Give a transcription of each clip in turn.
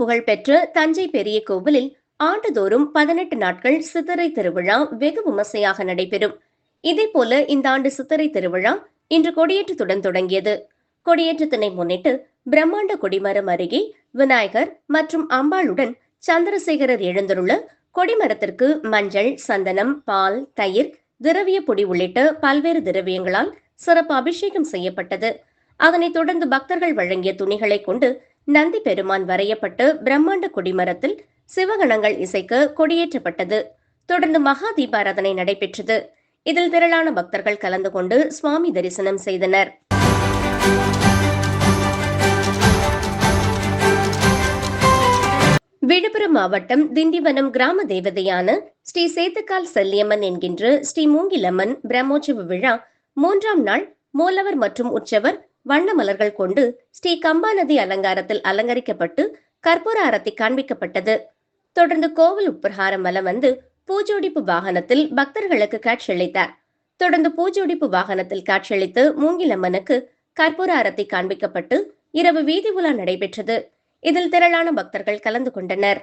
புகழ்பெற்ற தஞ்சை பெரிய கோவிலில் ஆண்டுதோறும் பதினெட்டு நாட்கள் சித்திரை திருவிழா வெகு விமர்சையாக நடைபெறும். இதே போல இந்த ஆண்டு சித்திரை திருவிழா இன்று கொடியேற்றத்துடன் தொடங்கியது. கொடியேற்றத்தினை முன்னிட்டு பிரம்மாண்ட கொடிமரம் அருகே விநாயகர் மற்றும் அம்பாளுடன் சந்திரசேகரர் எழுந்துள்ள கொடிமரத்திற்கு மஞ்சள் சந்தனம் பால் தயிர் திரவிய பொடி உள்ளிட்ட பல்வேறு திரவியங்களால் சிறப்பு அபிஷேகம் செய்யப்பட்டது. அதனைத் தொடர்ந்து பக்தர்கள் வழங்கிய துணிகளை கொண்டு நந்தி பெருமான் வரையப்பட்டு பிரம்மாண்ட கொடிமரத்தில் சிவகணங்கள் இசைக்க கொடியேற்றப்பட்டது. தொடர்ந்து மகா தீபாராதனை நடைபெற்றது. இதில் திரளான பக்தர்கள் கலந்து கொண்டு சுவாமி தரிசனம் செய்தனர். விழுப்புரம் மாவட்டம் திண்டிவனம் கிராம தேவதையான ஸ்ரீ சேத்துக்கால் செல்லியம்மன் என்கின்ற ஸ்ரீ மூங்கிலம்மன் பிரம்மோற்சவ விழா மூன்றாம் நாள் மூலவர் மற்றும் உற்சவர் வண்ண மலர்கள் கொண்டு ஸ்ரீ கம்பா நதி அலங்காரத்தில் அலங்கரிக்கப்பட்டு கற்பூர அரத்தி காண்பிக்கப்பட்டது. தொடர்ந்து கோவில் உட்பிரகாரம் வலம் வந்து பூஜோடிப்பு வாகனத்தில் பக்தர்களுக்கு காட்சியளித்தார். தொடர்ந்து பூஜோடிப்பு வாகனத்தில் காட்சியளித்து மூங்கிலம்மனுக்கு கற்பூர அரத்தி காண்பிக்கப்பட்டு இரவு வீதி உலா நடைபெற்றது. இதில் திரளான பக்தர்கள் கலந்து கொண்டனர்.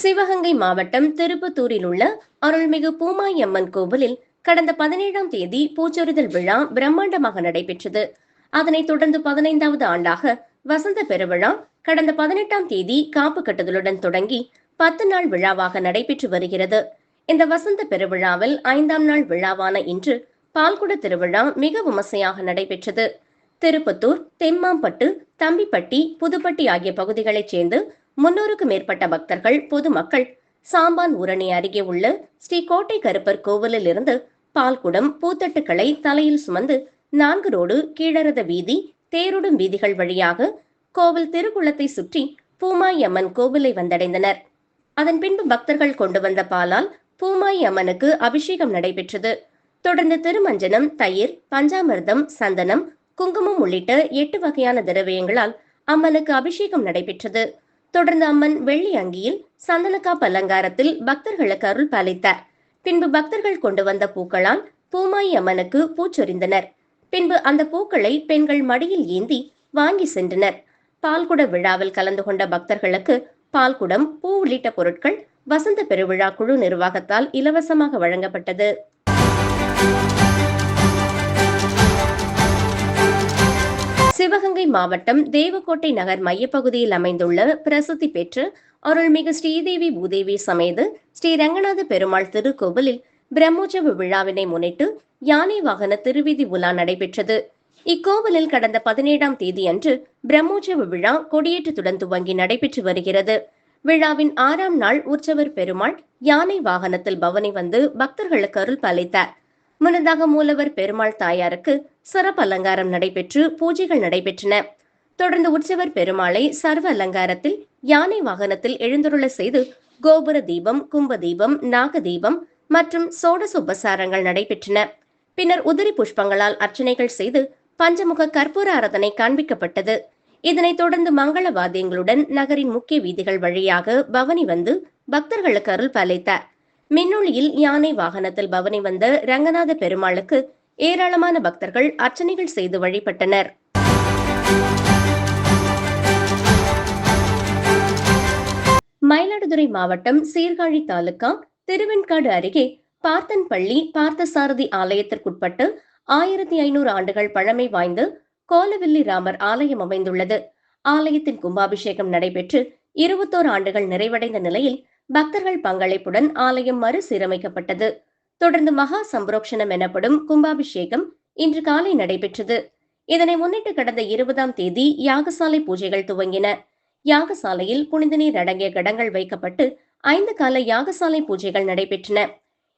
சிவகங்கை மாவட்டம் திருப்பத்தூரில் உள்ள அருள்மிகு பூமாய் அம்மன் கோவிலில் கடந்த பதினேழாம் தேதி பூச்சொரிதல் விழா பிரம்மாண்டமாக நடைபெற்றது. அதனைத் தொடர்ந்து பதினைந்தாவது ஆண்டாக வசந்த பெருவிழா கடந்த பதினெட்டாம் தேதி காப்பு கட்டுதலுடன் தொடங்கி பத்து நாள் விழாவாக நடைபெற்று வருகிறது. இந்த வசந்த பெருவிழாவில் ஐந்தாம் நாள் விழாவான இன்று பால்குட திருவிழா மிக விமர்சையாக நடைபெற்றது. திருப்பத்தூர் தெம்மாம்பட்டு தம்பிப்பட்டி புதுப்பட்டி ஆகிய பகுதிகளைச் சேர்ந்து முன்னூறுக்கு மேற்பட்ட பக்தர்கள் பொதுமக்கள் சாம்பான் ஊரணி அருகே உள்ள ஸ்ரீ கோட்டை கருப்பர் கோவிலில் இருந்து பால்குடம் பூத்தட்டுக்களை தலையில் சுமந்து நான்கு ரோடு கீழரத வீதி தேருடும் வீதிகள் வழியாக கோவில் திருக்குளத்தை சுற்றி பூமாய் அம்மன் கோவிலை வந்தடைந்தனர். அதன் பின்பு பக்தர்கள் கொண்டு வந்த பாலால் பூமாய் அம்மனுக்கு அபிஷேகம் நடைபெற்றது. தொடர்ந்து திருமஞ்சனம் தயிர் பஞ்சாமிர்தம் சந்தனம் குங்குமம் உள்ளிட்ட எட்டு வகையான திரவியங்களால் அம்மனுக்கு அபிஷேகம் நடைபெற்றது. தொடர்ந்து அம்மன் வெள்ளி அங்கியில் சந்தனக்காப்பு அலங்காரத்தில் பக்தர்களுக்கு அருள் பாலித்தார் பின்பு பக்தர்கள் கொண்டு வந்த பூக்களால் பூமாயி அம்மனுக்கு பூச்சொரிந்தனர். பின்பு அந்த பூக்களை பெண்கள் மடியில் ஏந்தி வாங்கி சென்றனர். பால்குட விழாவில் கலந்து கொண்ட பக்தர்களுக்கு பால்குடம் பூ உள்ளிட்ட பொருட்கள் வசந்த பெருவிழா குழு நிர்வாகத்தால் இலவசமாக வழங்கப்பட்டது. சிவகங்கை மாவட்டம் தேவக்கோட்டை நகர் மையப்பகுதியில் அமைந்துள்ள பிரசித்தி பெற்று அருள்மிகு ஸ்ரீதேவி பூதேவி சமேத ஸ்ரீ ரங்கநாத பெருமாள் திருக்கோவிலில் பிரம்மோற்சவ விழாவினை முன்னிட்டு யானை வாகன திருவீதி உலா நடைபெற்றது. இக்கோவிலில் கடந்த பதினேழாம் தேதி அன்று பிரம்மோற்சவ விழா கொடியேற்றத்துடன் துவங்கி நடைபெற்று வருகிறது. விழாவின் ஆறாம் நாள் உற்சவர் பெருமாள் யானை வாகனத்தில் பவனி வந்து பக்தர்களுக்கு அருள் பாலித்தார். முன்னதாக மூலவர் பெருமாள் தாயாருக்கு சிறப்பு அலங்காரம் நடைபெற்று பூஜைகள் நடைபெற்றன. தொடர்ந்து உற்சவர் பெருமாளை சர்வ அலங்காரத்தில் யானை வாகனத்தில் எழுந்துருள செய்து கோபுர தீபம் கும்ப தீபம் நாக தீபம் மற்றும் சோடச உபசாரங்கள் நடைபெற்றன. பின்னர் உதிரி புஷ்பங்களால் அர்ச்சனைகள் செய்து பஞ்சமுக கற்பூர ஆராதனை காண்பிக்கப்பட்டது. இதனைத் தொடர்ந்து மங்கள வாத்தியங்களுடன் நகரின் முக்கிய வீதிகள் வழியாக பவனி வந்து பக்தர்களுக்கு அருள் பாலித்தார். மின்னொளியில் யானை வாகனத்தில் பவனி வந்த ரங்கநாத பெருமாளுக்கு ஏராளமான பக்தர்கள் அர்ச்சனைகள் செய்து வழிபட்டனர். மயிலாடுதுறை மாவட்டம் சீர்காழி தாலுகா திருவெண்காடு அருகே பார்த்தன்பள்ளி பார்த்தசாரதி ஆலயத்திற்குட்பட்டு ஆயிரத்தி ஐநூறு ஆண்டுகள் பழமை வாய்ந்த கோலவில்லி ராமர் ஆலயம் அமைந்துள்ளது. ஆலயத்தின் கும்பாபிஷேகம் நடைபெற்று இருபத்தோரு ஆண்டுகள் நிறைவடைந்த நிலையில் பக்தர்கள் பங்களிப்புடன் ஆலயம் மறுசீரமைக்கப்பட்டது. தொடர்ந்து மகா சம்பரோக்ஷணம் எனப்படும் கும்பாபிஷேகம் இன்று காலை நடைபெற்றது. இதனை முன்னிட்டு கடந்த இருபதாம் தேதி யாகசாலை பூஜைகள் துவங்கின. யாகசாலையில் புனித நீர் அடங்கிய கடங்கள் வைக்கப்பட்டு ஐந்து கால யாகசாலை பூஜைகள் நடைபெற்றன.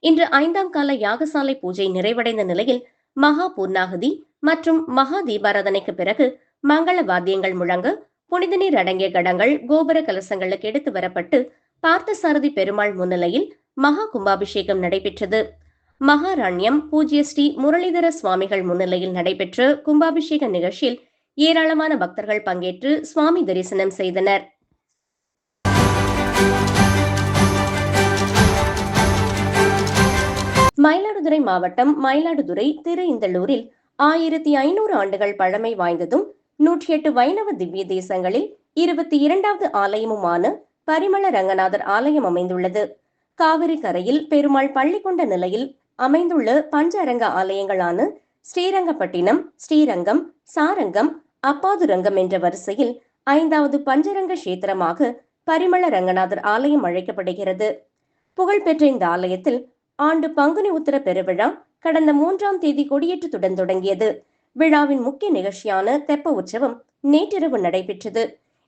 இன்று ஐந்தாம் கால யாகசாலை பூஜை நிறைவடைந்த நிலையில் மகா பூர்ணாகதி மற்றும் மகா தீபாராதனைக்கு பிறகு மங்கள வாத்தியங்கள் முழங்க புனித நீர் அடங்கிய கடங்கள் கோபுர கலசங்களுக்கு எடுத்து வரப்பட்டு பார்த்தசாரதி பெருமாள் முன்னிலையில் மகா கும்பாபிஷேகம் நடைபெற்றது. மகாராண்யம் பூஜ்ய ஸ்ரீ முரளிதர சுவாமிகள் முன்னிலையில் நடைபெற்ற கும்பாபிஷேக நிகழ்ச்சியில் ஏராளமான பக்தர்கள் பங்கேற்று சுவாமி தரிசனம் செய்தனர். மயிலாடுதுறை மாவட்டம் மயிலாடுதுறை திரு இந்தலூரில் ஆயிரத்தி ஐநூறு ஆண்டுகள் பழமை வாய்ந்ததும் நூற்றி எட்டு வைணவ திவ்ய தேசங்களில் இருபத்தி இரண்டாவது ஆலயமுமான பரிமள ரங்கநாதர் ஆலயம் அமைந்துள்ளது. காவிரி கரையில் பெருமாள் பள்ளி கொண்ட நிலையில் அமைந்துள்ள பஞ்சரங்க ஆலயங்களான ஸ்ரீரங்கப்பட்டினம் ஸ்ரீரங்கம் சாரங்கம் அப்பாதுரங்கம் என்ற வரிசையில் ஐந்தாவது பஞ்சரங்க கஷேத்திரமாக பரிமள ரங்கநாதர் ஆலயம் அழைக்கப்படுகிறது. புகழ்பெற்ற இந்த ஆலயத்தில் ஆண்டு பங்குனி உத்தர பெருவிழா கடந்த மூன்றாம் தேதி கொடியேற்றத்துடன் தொடங்கியது. விழாவின் முக்கிய நிகழ்ச்சியான தெப்ப உற்சவம் நேற்றிரவு நடைபெற்றது.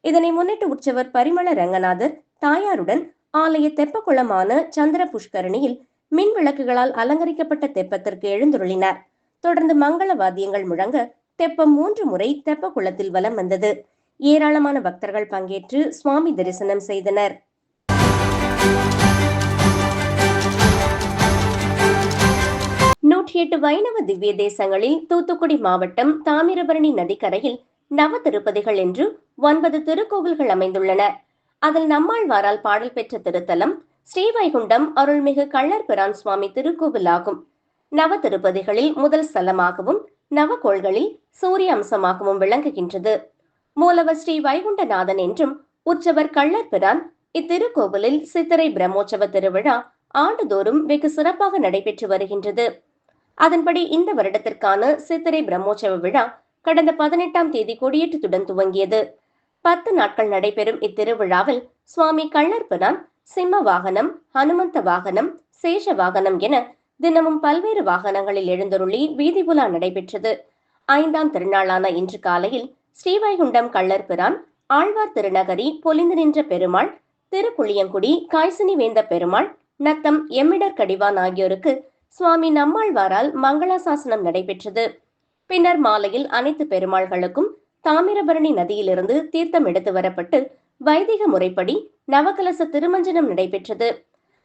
இதனை முன்னிட்டு உற்சவர் பரிமள ரங்கநாதர் தாயாருடன் ஆலய தெப்ப குளமான சந்திர புஷ்கரணியில் மின் விளக்குகளால் அலங்கரிக்கப்பட்ட தெப்பத்திற்கு எழுந்துருளினார். தொடர்ந்து மங்கள வாத்தியங்கள் முழங்க தெப்பம் மூன்று முறை தெப்ப குளத்தில் வலம் வந்தது. ஏராளமான பக்தர்கள் பங்கேற்று சுவாமி தரிசனம் செய்தனர். நூற்றி எட்டு வைணவ திவ்ய தேசங்களில் தூத்துக்குடி மாவட்டம் தாமிரபரணி நதிக்கரையில் நவ திருப்பதிகள் என்று ஒன்பது திருக்கோவில்கள் அமைந்துள்ளன. அதில் நம்மாழ்வாரால் பாடல் பெற்ற திருத்தலம் ஸ்ரீவைகுண்டம் அருள்மிகு கள்ளர் பிரான் சுவாமி திருக்கோவில் ஆகும் நவ திருப்பதிகளில் முதல் ஸ்தலமாகவும் நவகோள்களில் சூரிய அம்சமாகவும் விளங்குகின்றது. மூலவர் ஸ்ரீ வைகுண்டநாதன் என்றும் உற்சவர் கள்ளர் பிரான் இத்திருக்கோவிலில் சித்திரை பிரம்மோற்சவ திருவிழா ஆண்டுதோறும் வெகு சிறப்பாக நடைபெற்று வருகின்றது. அதன்படி இந்த வருடத்திற்கான சித்திரை பிரம்மோற்சவ விழா கடந்த பதினெட்டாம் தேதி கொடியேற்றத்துடன் துவங்கியது. பத்து நாட்கள் நடைபெறும் இத்திருவிழாவில் சுவாமி கள்ளர் சிம்ம வாகனம் ஹனுமந்த வாகனம் சேஷ வாகனம் என தினமும் பல்வேறு வாகனங்களில் எழுந்தருளி வீதி உலா நடைபெற்றது. ஐந்தாம் திருநாளான இன்று காலையில் ஸ்ரீவைகுண்டம் கள்ளற்பிரான் ஆழ்வார் திருநகரி பொலிந்து நின்ற பெருமாள் திருக்குளியங்குடி காய்சினி வேந்த பெருமாள் நத்தம் எம்மிடர் கடிவான் ஆகியோருக்கு சுவாமி நம்மாழ்வாரால் மங்களாசாசனம் நடைபெற்றது. பின்னர் மாலையில் அனைத்து பெருமாள்களுக்கும் தாமிரபரணி நதியிலிருந்து தீர்த்தம் எடுத்து வரப்பட்டு வைதிக முறைப்படி நவகலச திருமஞ்சனம் நடைபெற்றது.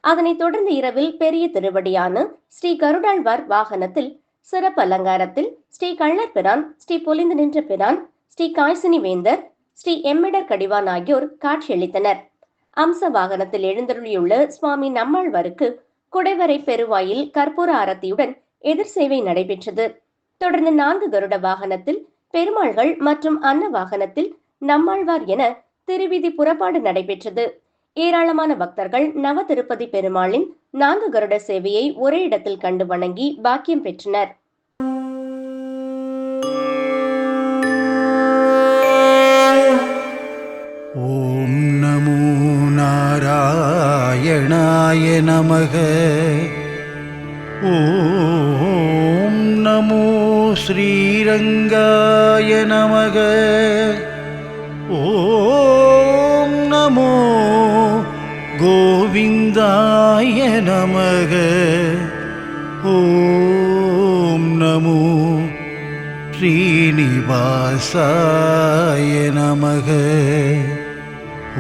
அதனைத் தொடர்ந்து இரவில் பெரிய திருவடியான ஸ்ரீ கருடாழ்வார் வாகனத்தில் சிறப்பு அலங்காரத்தில் ஸ்ரீ கள்ளர் பிரான் ஸ்ரீ பொலிந்து நின்ற பிரான் ஸ்ரீ காய்சினி வேந்தர் ஸ்ரீ எம்மிடர் கடிவான் ஆகியோர் காட்சியளித்தனர். அம்ச வாகனத்தில் எழுந்தருளியுள்ள சுவாமி நம்மாழ்வாருக்கு குடைவரை பெருவாயில் கற்பூர ஆரத்தியுடன் எதிர் சேவை நடைபெற்றது. தொடர்ந்து நான்கு கருட வாகனத்தில் பெருமாள்கள் மற்றும் அன்ன வாகனத்தில் நம்மாழ்வார் என திருவிதி புறப்பாடு நடைபெற்றது. ஏராளமான பக்தர்கள் நவ திருப்பதி பெருமாளின் நான்கு கருட சேவையை ஒரே இடத்தில் கண்டு வணங்கி பாக்கியம் பெற்றனர். ஓம் நமோ நாராயணாய நமக. ஓ नमो श्रीरङ्गाय नमः ॐ नमो गोविन्दाय नमः ॐ नमो श्रीनिवासाय नमः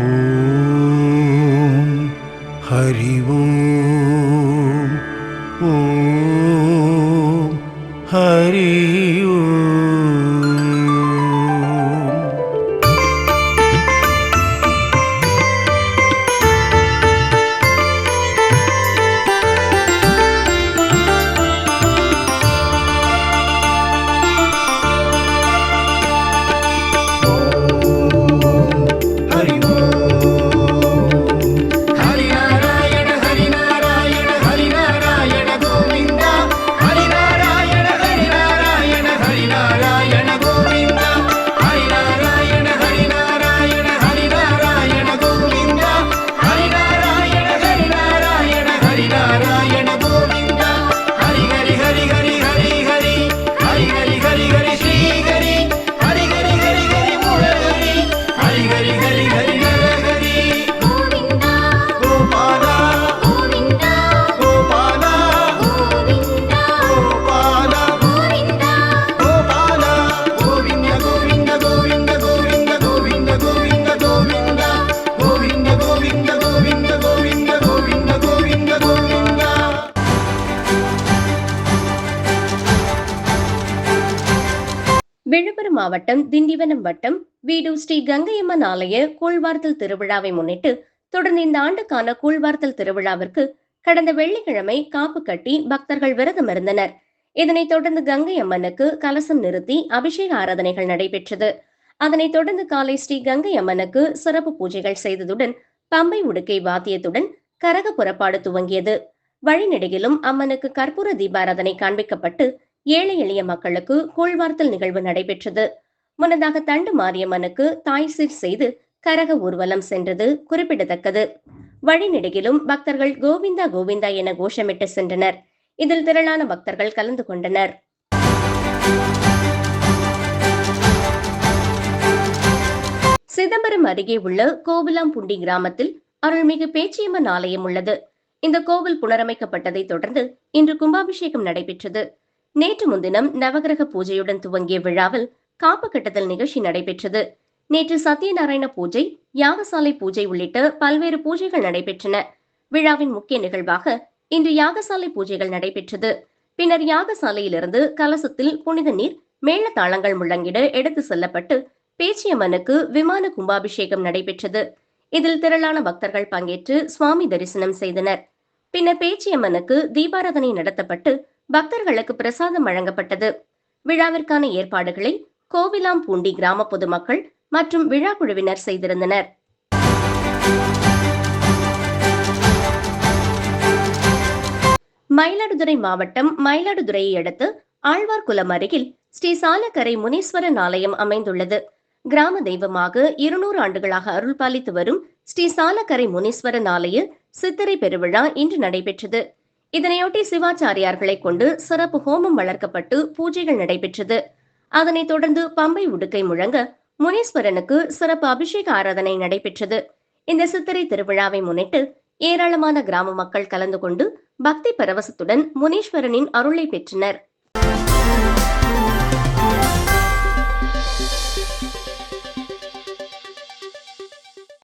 ॐ हरि மாவட்டம் திண்டிவனம் வட்டம் வீடு ஸ்ரீ கங்கையம்மன் ஆலய கூழ்வார்த்தல் திருவிழாவை முன்னிட்டு தொடர்ந்து இந்த ஆண்டுக்கான கூழ்வார்த்தல் திருவிழாவிற்கு கடந்த வெள்ளிக்கிழமை காப்பு கட்டி பக்தர்கள் விரதம் இருந்தனர். இதனைத் தொடர்ந்து கங்கை அம்மனுக்கு கலசம் நிறுத்தி அபிஷேக ஆராதனைகள் நடைபெற்றது. அதனைத் தொடர்ந்து காலை ஸ்ரீ கங்கை அம்மனுக்கு சிறப்பு பூஜைகள் செய்ததுடன் பம்பை உடுக்கை வாத்தியத்துடன் கரக புறப்பாடு துவங்கியது. வழிநெடுகிலும் அம்மனுக்கு கற்பூர தீபாராதனை காண்பிக்கப்பட்டு ஏழை எளிய மக்களுக்கு கூழ்வார்த்தல் நிகழ்வு நடைபெற்றது. முன்னதாக தண்டு மாரியம்மனுக்கு தாய் சீர் செய்து கரக ஊர்வலம் சென்றது குறிப்பிடத்தக்கது. வழிநெடுகிலும் பக்தர்கள் கோவிந்தா கோவிந்தா என கோஷமிட்டு சென்றனர். இதில் திரளான பக்தர்கள் கலந்து கொண்டனர். சிதம்பரம் அருகே உள்ள கோவிலாம்புண்டி கிராமத்தில் அருள்மிகு பேச்சியம்மன் ஆலயம் உள்ளது. இந்த கோவில் புனரமைக்கப்பட்டதை தொடர்ந்து இன்று கும்பாபிஷேகம் நடைபெற்றது. நேற்று முன்தினம் நவகிரக பூஜையுடன் துவங்கிய விழாவில் காப்பு கட்டுதல் நிகழ்ச்சி நடைபெற்றது. நேற்று சத்யநாராயண பூஜை யாகசாலை பூஜை உள்ளிட்ட பல்வேறு பூஜைகள் நடைபெற்றன. விழாவின் முக்கிய நிகழ்வாக இன்று யாகசாலை பூஜைகள் நடைபெற்றது. பின்னர் யாகசாலையிலிருந்து கலசத்தில் புனித நீர் மேளதாளங்கள் முழங்கிட எடுத்து செல்லப்பட்டு பேச்சியம்மனுக்கு விமான கும்பாபிஷேகம் நடைபெற்றது. இதில் திரளான பக்தர்கள் பங்கேற்று சுவாமி தரிசனம் செய்தனர். பின்னர் பேச்சியம்மனுக்கு தீபாராதனை நடத்தப்பட்டு பக்தர்களுக்கு பிரசாதம் வழங்கப்பட்டது. விழாவிற்கான ஏற்பாடுகளை கோவிலாம்பூண்டி கிராம பொதுமக்கள் மற்றும் விழா குழுவினர் செய்திருந்தனர். மயிலாடுதுறை மாவட்டம் மயிலாடுதுறையை அடுத்து ஆழ்வார்குளம் அருகில் ஸ்ரீ சாலக்கரை முனீஸ்வரன் ஆலயம் அமைந்துள்ளது. கிராம தெய்வமாக இருநூறு ஆண்டுகளாக அருள் பாலித்து வரும் ஸ்ரீ சாலக்கரை முனீஸ்வரன் ஆலய சித்திரை பெருவிழா இன்று நடைபெற்றது. இதனையொட்டி சிவாச்சாரியார்களை கொண்டு சிறப்பு ஹோமம் வளர்க்கப்பட்டு பூஜைகள் நடைபெற்றது. அதனைத் தொடர்ந்து பம்பை உடுக்கை முழங்க முனீஸ்வரனுக்கு சிறப்பு அபிஷேக ஆராதனை நடைபெற்றது. இந்த சித்திரை திருவிழாவை முன்னிட்டு ஏராளமான கிராம மக்கள் கலந்து கொண்டு பக்தி பரவசத்துடன் முனீஸ்வரனின் அருளை பெற்றனர்.